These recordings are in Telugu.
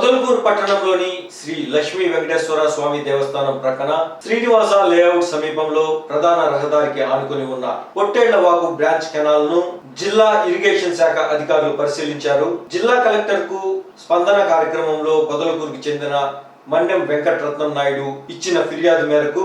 పొదలకూరు పట్టణంలోని శ్రీ లక్ష్మీ వెంకటేశ్వర స్వామి దేవస్థానం ప్రక్కన శ్రీనివాస లేఅవుట్ సమీపంలో ప్రధాన రహదారికి ఆనుకుని ఉన్న పొట్టేళ్ళ వాగు బ్రాంచ్ కెనాల్ను జిల్లా ఇరిగేషన్ శాఖ అధికారులు పరిశీలించారు. జిల్లా కలెక్టర్కు స్పందన కార్యక్రమంలో పొదలకూరుకి చెందిన మన్నెం వెంకటరత్నం నాయుడు ఇచ్చిన ఫిర్యాదు మేరకు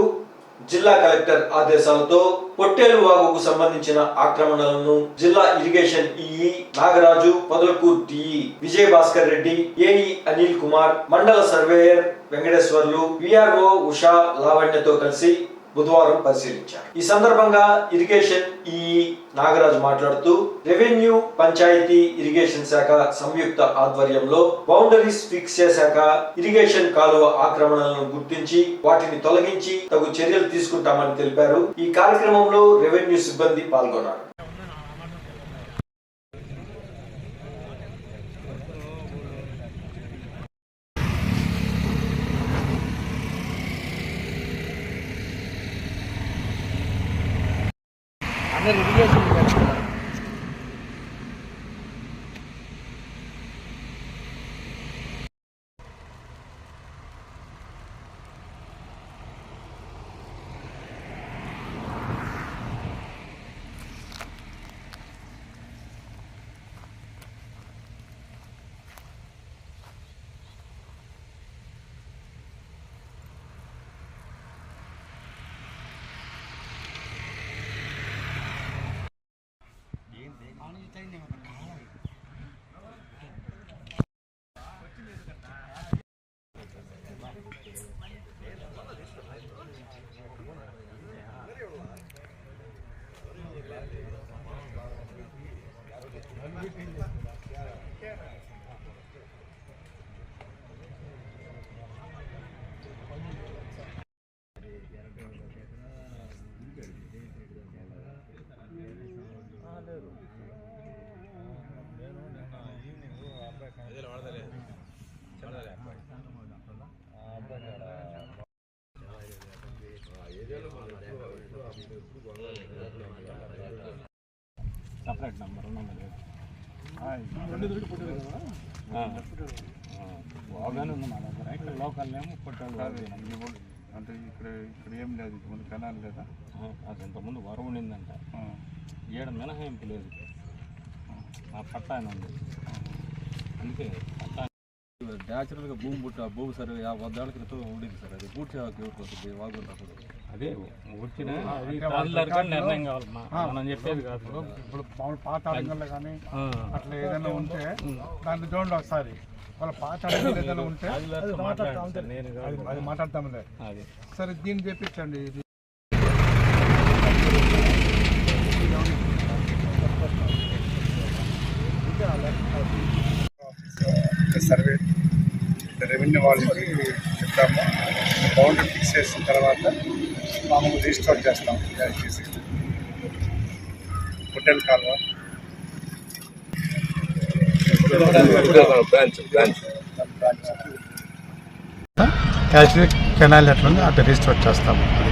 జిల్లా కలెక్టర్ ఆదేశాలతో పొట్టేలు వాగుకు సంబంధించిన ఆక్రమణలను జిల్లా irrigation E E Nagaraju Podalakuru D E Vijaya Bhaskar Reddy A E Anil Kumar మండల surveyor Venkateswarlu V R O Usha లావణ్యతో కలిసి బుధవారం పరిశీలించారు. ఈ సందర్భంగా ఇరిగేషన్ ఈ నాగరాజు మాట్లాడుతూ రెవెన్యూ పంచాయతీ ఇరిగేషన్ శాఖ సంయుక్త ఆధ్వర్యంలో బౌండరీస్ ఫిక్స్ చేశాక ఇరిగేషన్ కాలువ ఆక్రమణలను గుర్తించి వాటిని తొలగించి తగు చర్యలు తీసుకుంటామని తెలిపారు. ఈ కార్యక్రమంలో రెవెన్యూ సిబ్బంది పాల్గొన్నారు. 那你不是要里面吃吗 ఇరిగేషన్ చేస్తున్నారు సపరేట్ నంబర్ బాగానే ఉంది మా దగ్గర ఇక్కడ లోకల్ ఏమో పుట్టాలు అంటే ఇక్కడ ఇక్కడ ఏం లేదు ముందు కెనాల్ లేదా? అది ఇంతకుముందు వరవ ఉండిందంట. ఏడు మినహాయింపు లేదు ఆ పట్టా అని ఉంది అందుకే పట్టా న్యాచురల్గా భూమి పుట్ట భూమి సరే యాభై వందేళ్ళ క్రితం ఉండింది సార్. అది పూర్తి ఎవరికి వస్తుంది వాగుంటప్పుడు అదే నిర్ణయం కావాలి మనం చెప్పేది కాదు. ఇప్పుడు మామూలు పాత అడంగల్లో కానీ. అట్లా ఏదైనా ఉంటే దాన్ని చూడండి ఒకసారి. వాళ్ళ పాత అడంగలు ఏదైనా ఉంటే. అది మాట్లాడతాంలే. సరే దీన్ని చేపించండి ఇది సర్వే. రెవెన్యూ వాళ్ళకి చెప్తాము. బౌండరీ ఫిక్స్ చేసిన తర్వాత మామూలు రిజిస్టర్ చేస్తాం. చేసి. హోటల్ కాలువ. బ్రాంచ్ బ్రాంచ్ కెనాల్ ఎట్లా ఉంది అట్లా రిజిస్టర్ చేస్తాము అది